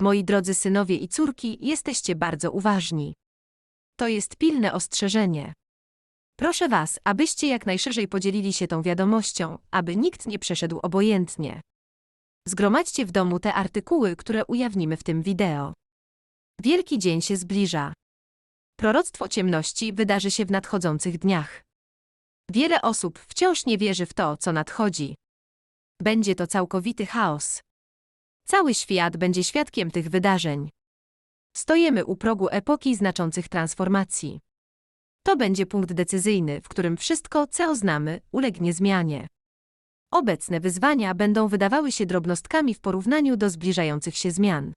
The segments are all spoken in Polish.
Moi drodzy synowie i córki, jesteście bardzo uważni. To jest pilne ostrzeżenie. Proszę Was, abyście jak najszerzej podzielili się tą wiadomością, aby nikt nie przeszedł obojętnie. Zgromadźcie w domu te artykuły, które ujawnimy w tym wideo. Wielki dzień się zbliża. Proroctwo ciemności wydarzy się w nadchodzących dniach. Wiele osób wciąż nie wierzy w to, co nadchodzi. Będzie to całkowity chaos. Cały świat będzie świadkiem tych wydarzeń. Stoimy u progu epoki znaczących transformacji. To będzie punkt decyzyjny, w którym wszystko, co znamy, ulegnie zmianie. Obecne wyzwania będą wydawały się drobnostkami w porównaniu do zbliżających się zmian.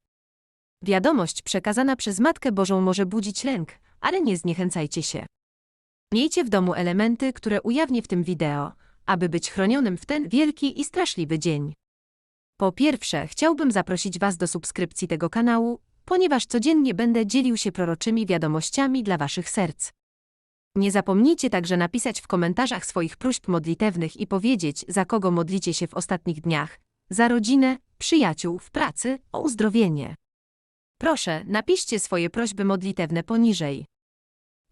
Wiadomość przekazana przez Matkę Bożą może budzić lęk, ale nie zniechęcajcie się. Miejcie w domu elementy, które ujawnię w tym wideo, aby być chronionym w ten wielki i straszliwy dzień. Po pierwsze, chciałbym zaprosić Was do subskrypcji tego kanału, ponieważ codziennie będę dzielił się proroczymi wiadomościami dla Waszych serc. Nie zapomnijcie także napisać w komentarzach swoich próśb modlitewnych i powiedzieć, za kogo modlicie się w ostatnich dniach za rodzinę, przyjaciół, w pracy, o uzdrowienie. Proszę, napiszcie swoje prośby modlitewne poniżej.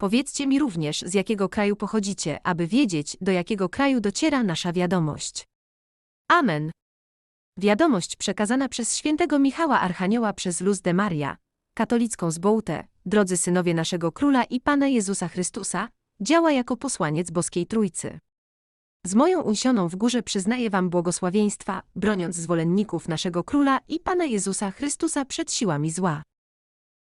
Powiedzcie mi również, z jakiego kraju pochodzicie, aby wiedzieć, do jakiego kraju dociera nasza wiadomość. Amen. Wiadomość przekazana przez świętego Michała Archanioła przez Luz de Maria, katolicką zbołtę, drodzy synowie naszego Króla i Pana Jezusa Chrystusa, działa jako posłaniec boskiej Trójcy. Z moją unsioną w górze przyznaję wam błogosławieństwa, broniąc zwolenników naszego Króla i Pana Jezusa Chrystusa przed siłami zła.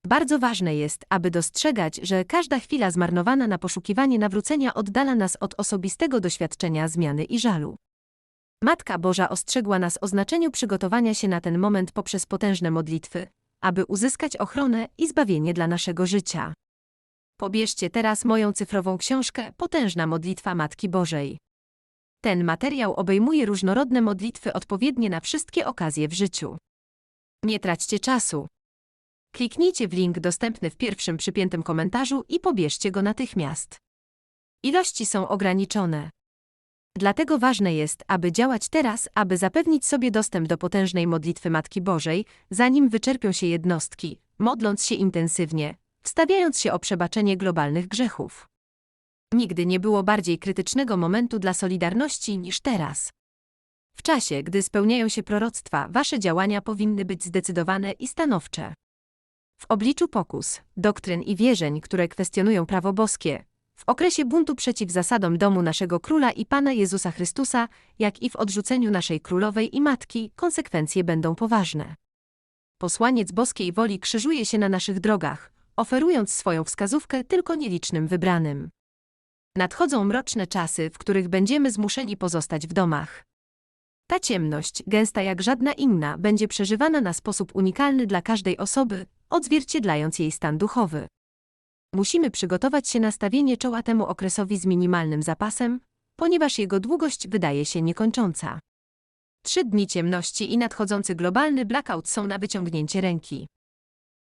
Bardzo ważne jest, aby dostrzegać, że każda chwila zmarnowana na poszukiwanie nawrócenia oddala nas od osobistego doświadczenia zmiany i żalu. Matka Boża ostrzegła nas o znaczeniu przygotowania się na ten moment poprzez potężne modlitwy, aby uzyskać ochronę i zbawienie dla naszego życia. Pobierzcie teraz moją cyfrową książkę Potężna modlitwa Matki Bożej. Ten materiał obejmuje różnorodne modlitwy odpowiednie na wszystkie okazje w życiu. Nie traćcie czasu. Kliknijcie w link dostępny w pierwszym przypiętym komentarzu i pobierzcie go natychmiast. Ilości są ograniczone. Dlatego ważne jest, aby działać teraz, aby zapewnić sobie dostęp do potężnej modlitwy Matki Bożej, zanim wyczerpią się jednostki, modląc się intensywnie, wstawiając się o przebaczenie globalnych grzechów. Nigdy nie było bardziej krytycznego momentu dla Solidarności niż teraz. W czasie, gdy spełniają się proroctwa, wasze działania powinny być zdecydowane i stanowcze. W obliczu pokus, doktryn i wierzeń, które kwestionują prawo boskie, w okresie buntu przeciw zasadom domu naszego Króla i Pana Jezusa Chrystusa, jak i w odrzuceniu naszej Królowej i Matki, konsekwencje będą poważne. Posłaniec boskiej woli krzyżuje się na naszych drogach, oferując swoją wskazówkę tylko nielicznym wybranym. Nadchodzą mroczne czasy, w których będziemy zmuszeni pozostać w domach. Ta ciemność, gęsta jak żadna inna, będzie przeżywana na sposób unikalny dla każdej osoby, odzwierciedlając jej stan duchowy. Musimy przygotować się na stawienie czoła temu okresowi z minimalnym zapasem, ponieważ jego długość wydaje się niekończąca. Trzy dni ciemności i nadchodzący globalny blackout są na wyciągnięcie ręki.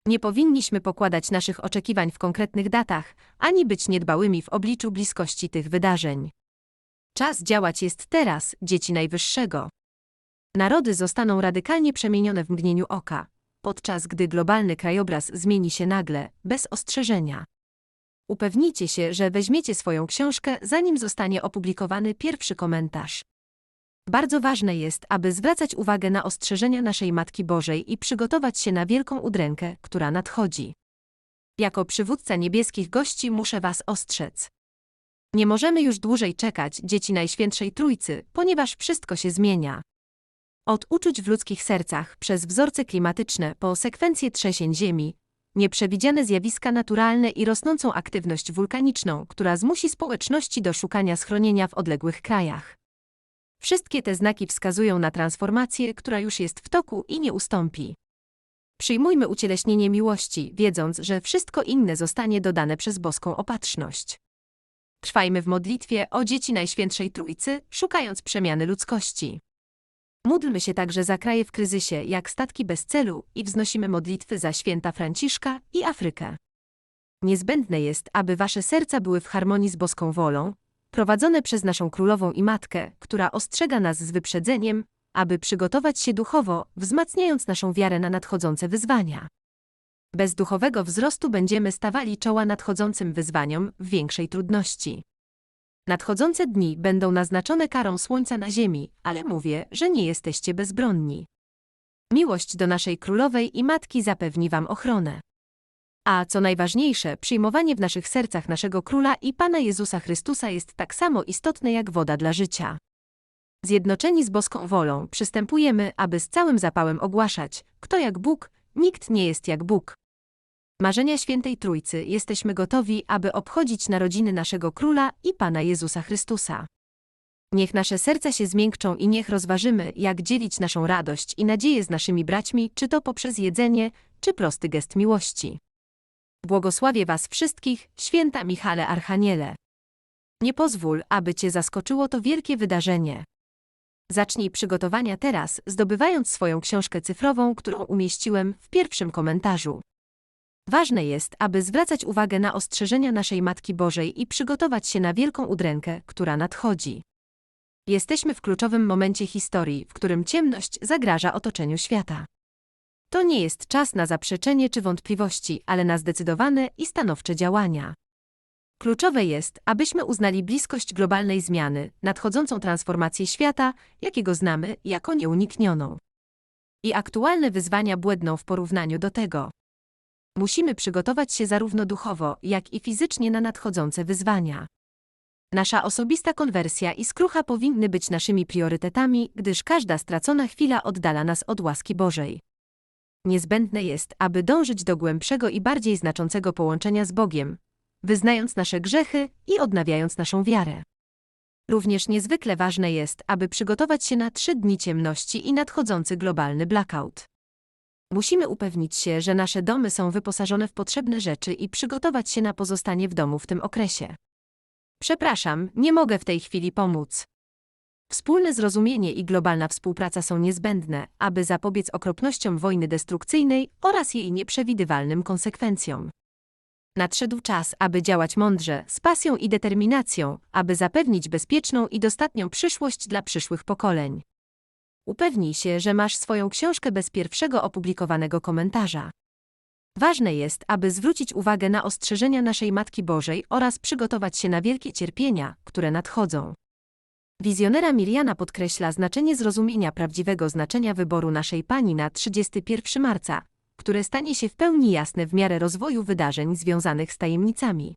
Nie powinniśmy pokładać naszych oczekiwań w konkretnych datach, ani być niedbałymi w obliczu bliskości tych wydarzeń. Czas działać jest teraz, dzieci Najwyższego. Narody zostaną radykalnie przemienione w mgnieniu oka, podczas gdy globalny krajobraz zmieni się nagle, bez ostrzeżenia. Upewnijcie się, że weźmiecie swoją książkę, zanim zostanie opublikowany pierwszy komentarz. Bardzo ważne jest, aby zwracać uwagę na ostrzeżenia naszej Matki Bożej i przygotować się na wielką udrękę, która nadchodzi. Jako przywódca niebieskich gości muszę Was ostrzec. Nie możemy już dłużej czekać, dzieci Najświętszej Trójcy, ponieważ wszystko się zmienia. Od uczuć w ludzkich sercach, przez wzorce klimatyczne, po sekwencje trzęsień ziemi, nieprzewidziane zjawiska naturalne i rosnącą aktywność wulkaniczną, która zmusi społeczności do szukania schronienia w odległych krajach. Wszystkie te znaki wskazują na transformację, która już jest w toku i nie ustąpi. Przyjmujmy ucieleśnienie miłości, wiedząc, że wszystko inne zostanie dodane przez boską opatrzność. Trwajmy w modlitwie o dzieci Najświętszej Trójcy, szukając przemiany ludzkości. Módlmy się także za kraje w kryzysie, jak statki bez celu, i wznosimy modlitwy za święta Franciszka i Afrykę. Niezbędne jest, aby wasze serca były w harmonii z boską wolą, prowadzone przez naszą królową i matkę, która ostrzega nas z wyprzedzeniem, aby przygotować się duchowo, wzmacniając naszą wiarę na nadchodzące wyzwania. Bez duchowego wzrostu będziemy stawali czoła nadchodzącym wyzwaniom w większej trudności. Nadchodzące dni będą naznaczone karą słońca na ziemi, ale mówię, że nie jesteście bezbronni. Miłość do naszej królowej i matki zapewni wam ochronę. A co najważniejsze, przyjmowanie w naszych sercach naszego króla i Pana Jezusa Chrystusa jest tak samo istotne jak woda dla życia. Zjednoczeni z boską wolą, przystępujemy, aby z całym zapałem ogłaszać, kto jak Bóg, nikt nie jest jak Bóg. Marzenia Świętej Trójcy jesteśmy gotowi, aby obchodzić narodziny naszego Króla i Pana Jezusa Chrystusa. Niech nasze serca się zmiękczą i niech rozważymy, jak dzielić naszą radość i nadzieję z naszymi braćmi, czy to poprzez jedzenie, czy prosty gest miłości. Błogosławię Was wszystkich, święta Michale Archaniele. Nie pozwól, aby Cię zaskoczyło to wielkie wydarzenie. Zacznij przygotowania teraz, zdobywając swoją książkę cyfrową, którą umieściłem w pierwszym komentarzu. Ważne jest, aby zwracać uwagę na ostrzeżenia naszej Matki Bożej i przygotować się na wielką udrękę, która nadchodzi. Jesteśmy w kluczowym momencie historii, w którym ciemność zagraża otoczeniu świata. To nie jest czas na zaprzeczenie czy wątpliwości, ale na zdecydowane i stanowcze działania. Kluczowe jest, abyśmy uznali bliskość globalnej zmiany, nadchodzącą transformację świata, jakiego znamy, jako nieuniknioną. I aktualne wyzwania błędną w porównaniu do tego. Musimy przygotować się zarówno duchowo, jak i fizycznie na nadchodzące wyzwania. Nasza osobista konwersja i skrucha powinny być naszymi priorytetami, gdyż każda stracona chwila oddala nas od łaski Bożej. Niezbędne jest, aby dążyć do głębszego i bardziej znaczącego połączenia z Bogiem, wyznając nasze grzechy i odnawiając naszą wiarę. Również niezwykle ważne jest, aby przygotować się na trzy dni ciemności i nadchodzący globalny blackout. Musimy upewnić się, że nasze domy są wyposażone w potrzebne rzeczy i przygotować się na pozostanie w domu w tym okresie. Przepraszam, nie mogę w tej chwili pomóc. Wspólne zrozumienie i globalna współpraca są niezbędne, aby zapobiec okropnościom wojny destrukcyjnej oraz jej nieprzewidywalnym konsekwencjom. Nadszedł czas, aby działać mądrze, z pasją i determinacją, aby zapewnić bezpieczną i dostatnią przyszłość dla przyszłych pokoleń. Upewnij się, że masz swoją książkę bez pierwszego opublikowanego komentarza. Ważne jest, aby zwrócić uwagę na ostrzeżenia naszej Matki Bożej oraz przygotować się na wielkie cierpienia, które nadchodzą. Wizjonera Miriana podkreśla znaczenie zrozumienia prawdziwego znaczenia wyboru naszej Pani na 31 marca, które stanie się w pełni jasne w miarę rozwoju wydarzeń związanych z tajemnicami.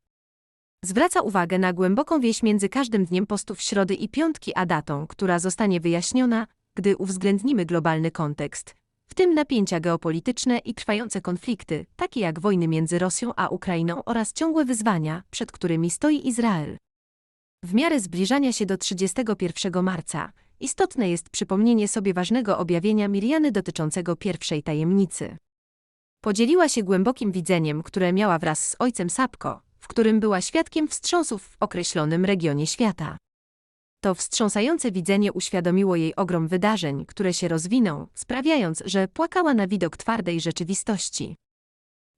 Zwraca uwagę na głęboką wieś między każdym dniem postów środy i piątki a datą, która zostanie wyjaśniona, gdy uwzględnimy globalny kontekst, w tym napięcia geopolityczne i trwające konflikty, takie jak wojny między Rosją a Ukrainą oraz ciągłe wyzwania, przed którymi stoi Izrael. W miarę zbliżania się do 31 marca, istotne jest przypomnienie sobie ważnego objawienia Miriany dotyczącego pierwszej tajemnicy. Podzieliła się głębokim widzeniem, które miała wraz z ojcem Sapko, w którym była świadkiem wstrząsów w określonym regionie świata. To wstrząsające widzenie uświadomiło jej ogrom wydarzeń, które się rozwiną, sprawiając, że płakała na widok twardej rzeczywistości.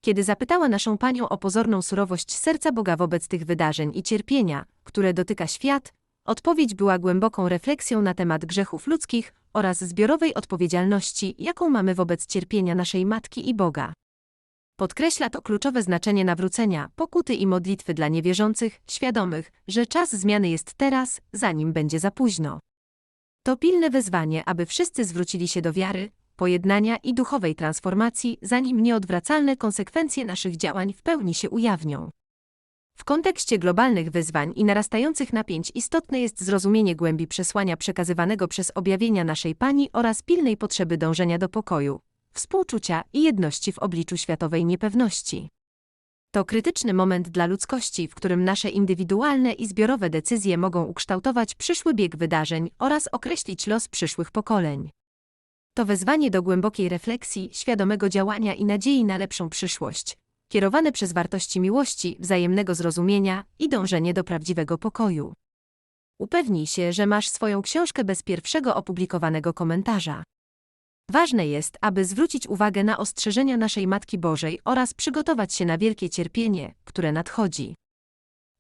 Kiedy zapytała naszą panią o pozorną surowość serca Boga wobec tych wydarzeń i cierpienia, które dotyka świat, odpowiedź była głęboką refleksją na temat grzechów ludzkich oraz zbiorowej odpowiedzialności, jaką mamy wobec cierpienia naszej Matki i Boga. Podkreśla to kluczowe znaczenie nawrócenia, pokuty i modlitwy dla niewierzących, świadomych, że czas zmiany jest teraz, zanim będzie za późno. To pilne wezwanie, aby wszyscy zwrócili się do wiary, pojednania i duchowej transformacji, zanim nieodwracalne konsekwencje naszych działań w pełni się ujawnią. W kontekście globalnych wyzwań i narastających napięć istotne jest zrozumienie głębi przesłania przekazywanego przez objawienia naszej Pani oraz pilnej potrzeby dążenia do pokoju, współczucia i jedności w obliczu światowej niepewności. To krytyczny moment dla ludzkości, w którym nasze indywidualne i zbiorowe decyzje mogą ukształtować przyszły bieg wydarzeń oraz określić los przyszłych pokoleń. To wezwanie do głębokiej refleksji, świadomego działania i nadziei na lepszą przyszłość, kierowane przez wartości miłości, wzajemnego zrozumienia i dążenie do prawdziwego pokoju. Upewnij się, że masz swoją książkę bez pierwszego opublikowanego komentarza. Ważne jest, aby zwrócić uwagę na ostrzeżenia naszej Matki Bożej oraz przygotować się na wielkie cierpienie, które nadchodzi.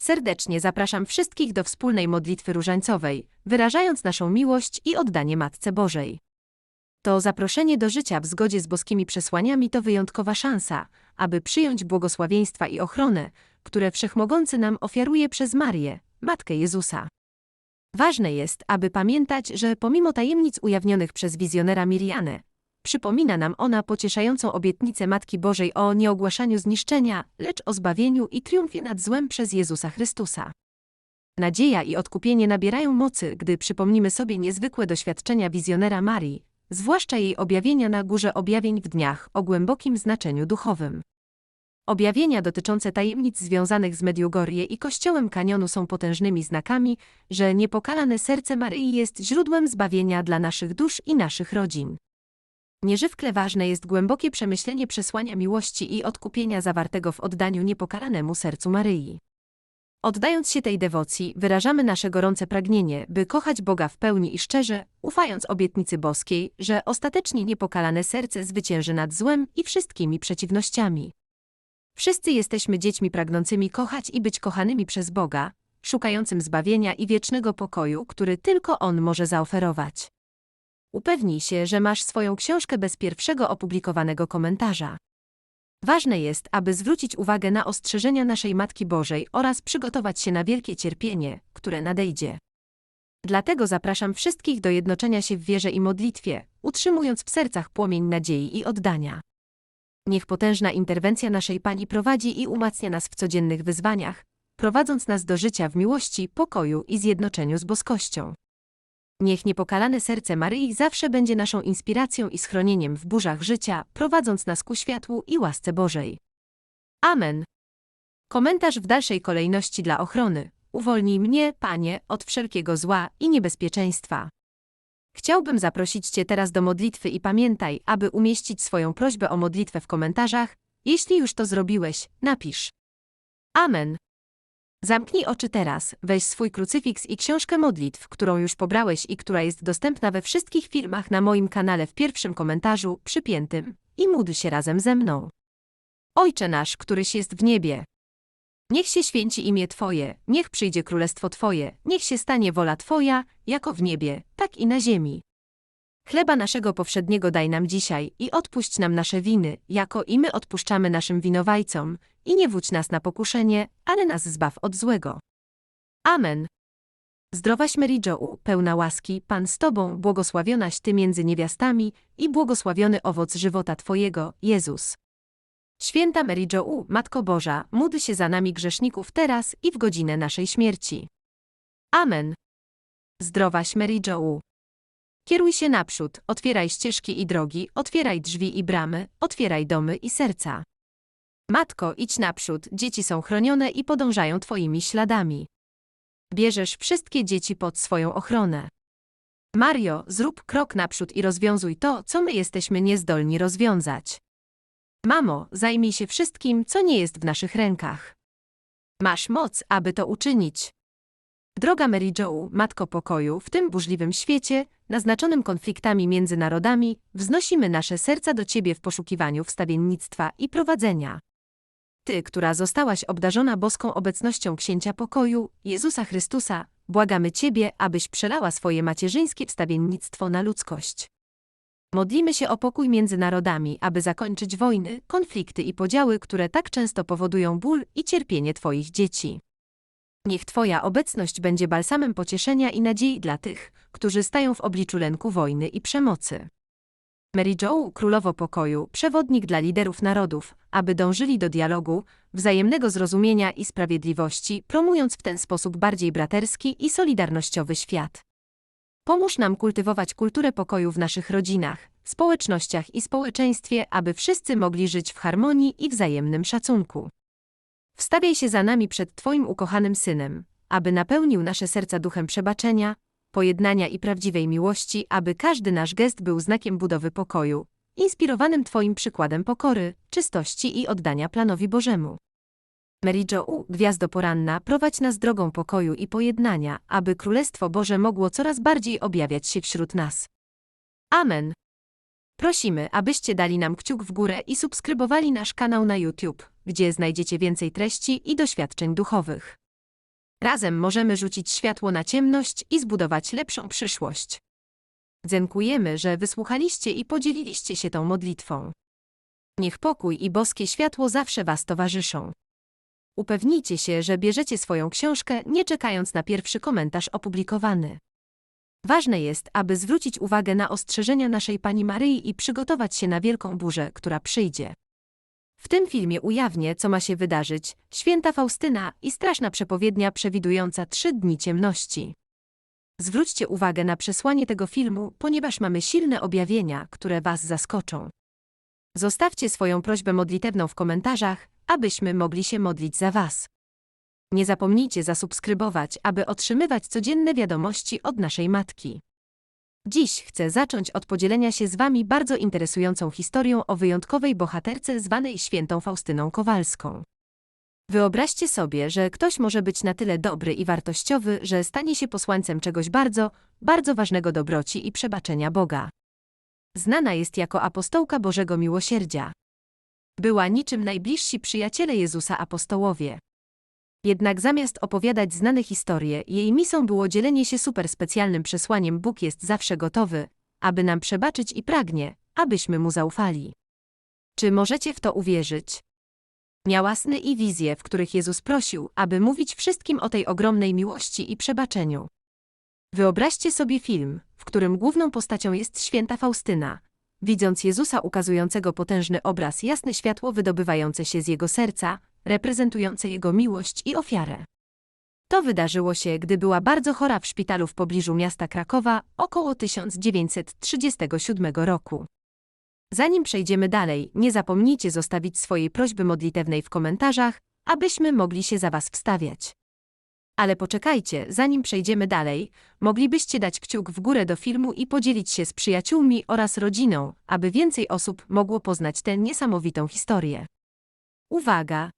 Serdecznie zapraszam wszystkich do wspólnej modlitwy różańcowej, wyrażając naszą miłość i oddanie Matce Bożej. To zaproszenie do życia w zgodzie z boskimi przesłaniami to wyjątkowa szansa, aby przyjąć błogosławieństwa i ochronę, które Wszechmogący nam ofiaruje przez Marię, Matkę Jezusa. Ważne jest, aby pamiętać, że pomimo tajemnic ujawnionych przez wizjonera Mirianę, przypomina nam ona pocieszającą obietnicę Matki Bożej o nieogłaszaniu zniszczenia, lecz o zbawieniu i triumfie nad złem przez Jezusa Chrystusa. Nadzieja i odkupienie nabierają mocy, gdy przypomnimy sobie niezwykłe doświadczenia wizjonera Marii, zwłaszcza jej objawienia na Górze Objawień w dniach o głębokim znaczeniu duchowym. Objawienia dotyczące tajemnic związanych z Mediugorje i Kościołem Kanionu są potężnymi znakami, że niepokalane serce Maryi jest źródłem zbawienia dla naszych dusz i naszych rodzin. Nieżywkle ważne jest głębokie przemyślenie przesłania miłości i odkupienia zawartego w oddaniu niepokalanemu sercu Maryi. Oddając się tej dewocji, wyrażamy nasze gorące pragnienie, by kochać Boga w pełni i szczerze, ufając obietnicy boskiej, że ostatecznie niepokalane serce zwycięży nad złem i wszystkimi przeciwnościami. Wszyscy jesteśmy dziećmi pragnącymi kochać i być kochanymi przez Boga, szukającym zbawienia i wiecznego pokoju, który tylko On może zaoferować. Upewnij się, że masz swoją książkę bez pierwszego opublikowanego komentarza. Ważne jest, aby zwrócić uwagę na ostrzeżenia naszej Matki Bożej oraz przygotować się na wielkie cierpienie, które nadejdzie. Dlatego zapraszam wszystkich do jednoczenia się w wierze i modlitwie, utrzymując w sercach płomień nadziei i oddania. Niech potężna interwencja naszej Pani prowadzi i umacnia nas w codziennych wyzwaniach, prowadząc nas do życia w miłości, pokoju i zjednoczeniu z boskością. Niech niepokalane serce Maryi zawsze będzie naszą inspiracją i schronieniem w burzach życia, prowadząc nas ku światłu i łasce Bożej. Amen. Komentarz w dalszej kolejności dla ochrony. Uwolnij mnie, Panie, od wszelkiego zła i niebezpieczeństwa. Chciałbym zaprosić Cię teraz do modlitwy i pamiętaj, aby umieścić swoją prośbę o modlitwę w komentarzach. Jeśli już to zrobiłeś, napisz. Amen. Zamknij oczy teraz, weź swój krucyfiks i książkę modlitw, którą już pobrałeś i która jest dostępna we wszystkich filmach na moim kanale w pierwszym komentarzu, przypiętym, i módl się razem ze mną. Ojcze nasz, któryś jest w niebie. Niech się święci imię Twoje, niech przyjdzie królestwo Twoje, niech się stanie wola Twoja, jako w niebie, tak i na ziemi. Chleba naszego powszedniego daj nam dzisiaj i odpuść nam nasze winy, jako i my odpuszczamy naszym winowajcom, i nie wódź nas na pokuszenie, ale nas zbaw od złego. Amen. Zdrowaś Mary Jo, pełna łaski, Pan z Tobą, błogosławionaś Ty między niewiastami i błogosławiony owoc żywota Twojego, Jezus. Święta Mary Jo, Matko Boża, módl się za nami grzeszników teraz i w godzinę naszej śmierci. Amen. Zdrowaś Mary Jo. Kieruj się naprzód, otwieraj ścieżki i drogi, otwieraj drzwi i bramy, otwieraj domy i serca. Matko, idź naprzód, dzieci są chronione i podążają Twoimi śladami. Bierzesz wszystkie dzieci pod swoją ochronę. Mario, zrób krok naprzód i rozwiązuj to, co my jesteśmy niezdolni rozwiązać. Mamo, zajmij się wszystkim, co nie jest w naszych rękach. Masz moc, aby to uczynić. Droga Mary Jo, Matko Pokoju, w tym burzliwym świecie, naznaczonym konfliktami między narodami, wznosimy nasze serca do Ciebie w poszukiwaniu wstawiennictwa i prowadzenia. Ty, która zostałaś obdarzona boską obecnością Księcia Pokoju, Jezusa Chrystusa, błagamy Ciebie, abyś przelała swoje macierzyńskie wstawiennictwo na ludzkość. Modlimy się o pokój między narodami, aby zakończyć wojny, konflikty i podziały, które tak często powodują ból i cierpienie Twoich dzieci. Niech Twoja obecność będzie balsamem pocieszenia i nadziei dla tych, którzy stają w obliczu lęku wojny i przemocy. Mary Jo, królowo pokoju, przewodnik dla liderów narodów, aby dążyli do dialogu, wzajemnego zrozumienia i sprawiedliwości, promując w ten sposób bardziej braterski i solidarnościowy świat. Pomóż nam kultywować kulturę pokoju w naszych rodzinach, społecznościach i społeczeństwie, aby wszyscy mogli żyć w harmonii i wzajemnym szacunku. Wstawiaj się za nami przed Twoim ukochanym Synem, aby napełnił nasze serca duchem przebaczenia, pojednania i prawdziwej miłości, aby każdy nasz gest był znakiem budowy pokoju, inspirowanym Twoim przykładem pokory, czystości i oddania planowi Bożemu. Mary Jo, gwiazdo poranna, prowadź nas drogą pokoju i pojednania, aby Królestwo Boże mogło coraz bardziej objawiać się wśród nas. Amen. Prosimy, abyście dali nam kciuk w górę i subskrybowali nasz kanał na YouTube, gdzie znajdziecie więcej treści i doświadczeń duchowych. Razem możemy rzucić światło na ciemność i zbudować lepszą przyszłość. Dziękujemy, że wysłuchaliście i podzieliliście się tą modlitwą. Niech pokój i boskie światło zawsze Was towarzyszą. Upewnijcie się, że bierzecie swoją książkę, nie czekając na pierwszy komentarz opublikowany. Ważne jest, aby zwrócić uwagę na ostrzeżenia naszej Pani Maryi i przygotować się na wielką burzę, która przyjdzie. W tym filmie ujawnię, co ma się wydarzyć, święta Faustyna i straszna przepowiednia przewidująca trzy dni ciemności. Zwróćcie uwagę na przesłanie tego filmu, ponieważ mamy silne objawienia, które Was zaskoczą. Zostawcie swoją prośbę modlitewną w komentarzach, abyśmy mogli się modlić za Was. Nie zapomnijcie zasubskrybować, aby otrzymywać codzienne wiadomości od naszej matki. Dziś chcę zacząć od podzielenia się z Wami bardzo interesującą historią o wyjątkowej bohaterce zwanej świętą Faustyną Kowalską. Wyobraźcie sobie, że ktoś może być na tyle dobry i wartościowy, że stanie się posłańcem czegoś bardzo, bardzo ważnego dobroci i przebaczenia Boga. Znana jest jako apostołka Bożego Miłosierdzia. Była niczym najbliżsi przyjaciele Jezusa apostołowie. Jednak zamiast opowiadać znane historie, jej misą było dzielenie się superspecjalnym przesłaniem Bóg jest zawsze gotowy, aby nam przebaczyć i pragnie, abyśmy Mu zaufali. Czy możecie w to uwierzyć? Miała sny i wizje, w których Jezus prosił, aby mówić wszystkim o tej ogromnej miłości i przebaczeniu. Wyobraźcie sobie film, w którym główną postacią jest święta Faustyna. Widząc Jezusa ukazującego potężny obraz, jasne światło wydobywające się z jego serca, reprezentujące jego miłość i ofiarę. To wydarzyło się, gdy była bardzo chora w szpitalu w pobliżu miasta Krakowa około 1937 roku. Zanim przejdziemy dalej, nie zapomnijcie zostawić swojej prośby modlitewnej w komentarzach, abyśmy mogli się za Was wstawiać. Ale poczekajcie, zanim przejdziemy dalej, moglibyście dać kciuk w górę do filmu i podzielić się z przyjaciółmi oraz rodziną, aby więcej osób mogło poznać tę niesamowitą historię. Uwaga!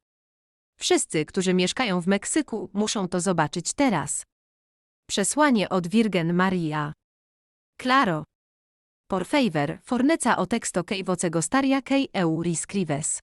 Wszyscy, którzy mieszkają w Meksyku, muszą to zobaczyć teraz. Przesłanie od Virgen Maria. Claro. Por favor, forneca o texto que vocego staria que euris scrives.